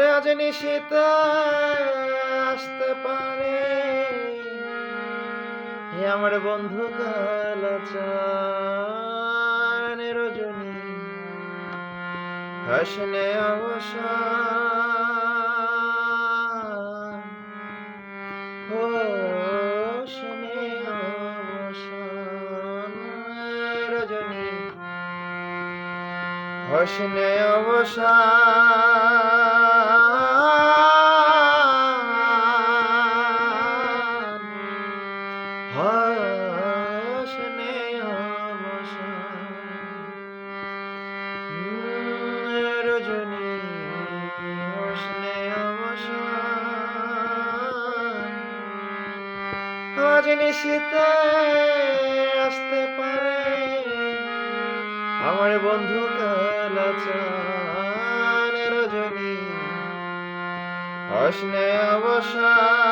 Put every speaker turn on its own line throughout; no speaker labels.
আজ আসতে পারে। আমার বন্ধু কালাচান রজনী। হাসনে অবসান। ও রজনী। হসনে অবসান। আজ শীতে আসতে পারে। আমার বন্ধু কালাচান রজনী। অসনে অবসান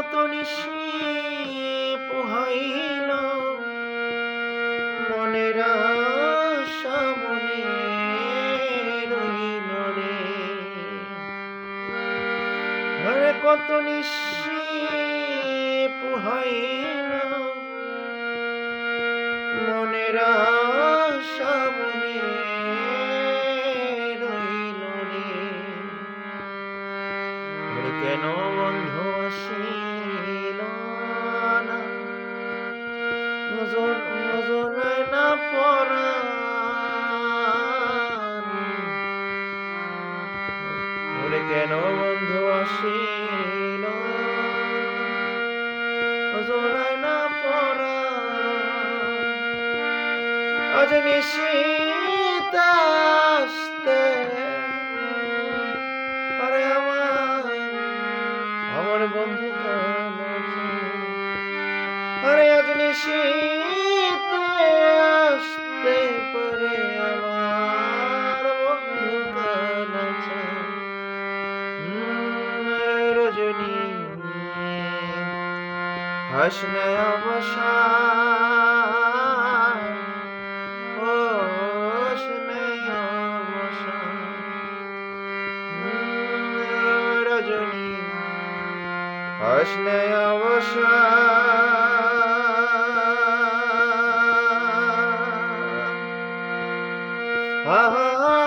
কত নিশি পোহাইল মনের সামনে রইল রে। আরে কত নিশি পোহাইল মনের সামনে নজর নজরে না ওরে কেন বন্ধু নজরে না আসতে আরে আমার আমার বন্ধু নিশীতে আসতে পারে আমার বন্ধু রজনী হাসনে অবসান ও হাসনে অবসান। রজনী হাসনে অবসান। Ah, ah.